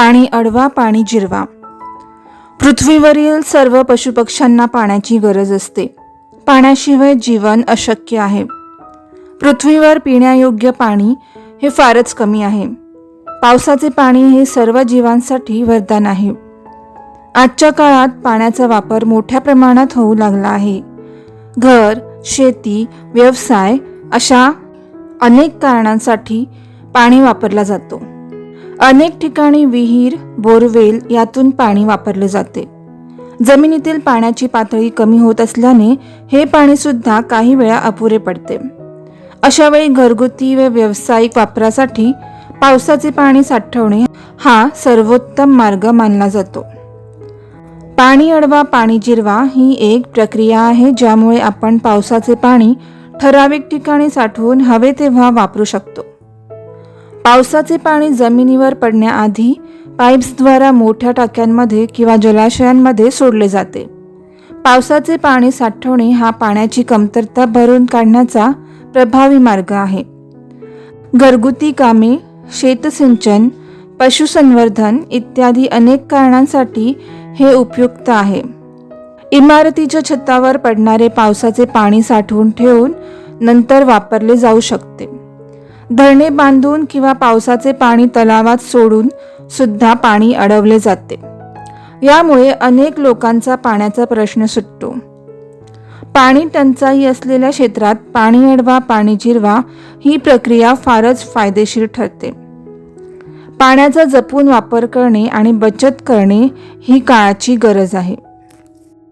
पाणी अडवा पाणी जिरवा. पृथ्वीवरील सर्व पशुपक्ष्यांना पाण्याची गरज असते. पाण्याशिवाय जीवन अशक्य आहे. पृथ्वीवर पिण्यायोग्य पाणी हे फारच कमी आहे. पावसाचे पाणी हे सर्व जीवांसाठी वरदान आहे. आजच्या काळात पाण्याचा वापर मोठ्या प्रमाणात होऊ लागला आहे. घर शेती व्यवसाय अशा अनेक कारणांसाठी पाणी वापरला जातो. अनेक ठिकाणी विहीर बोरवेल यातून पाणी वापरले जाते. जमिनीतील पाण्याची पातळी कमी होत असल्याने हे पाणी सुद्धा काही वेळा अपुरे पडते. अशा वेळी घरगुती व व्यावसायिक वापरासाठी पावसाचे पाणी साठवणे हा सर्वोत्तम मार्ग मानला जातो. पाणी अडवा पाणी जिरवा ही एक प्रक्रिया आहे ज्यामुळे आपण पावसाचे पाणी ठराविक ठिकाणी साठवून हवे तेव्हा वापरू शकतो. पावसाचे पाणी जमिनीवर पडण्याआधी पाईप्सद्वारा मोठ्या टाक्यांमध्ये किंवा जलाशयांमध्ये सोडले जाते. पावसाचे पाणी साठवणे हा पाण्याची कमतरता भरून काढण्याचा प्रभावी मार्ग आहे. घरगुती कामे शेतसिंचन पशुसंवर्धन इत्यादी अनेक कारणांसाठी हे उपयुक्त आहे. इमारतीच्या छतावर पडणारे पावसाचे पाणी साठवून ठेवून नंतर वापरले जाऊ शकते. धरणे बांधून किंवा पावसाचे पाणी तलावात सोडून सुद्धा पाणी अडवले जाते. यामुळे अनेक लोकांचा पाण्याचा प्रश्न सुटतो. पाणी टंचाई असलेल्या क्षेत्रात पाणी अडवा पाणी जिरवा ही प्रक्रिया फारच फायदेशीर ठरते. पाण्याचा जपून वापर करणे आणि बचत करणे ही काळाची गरज आहे.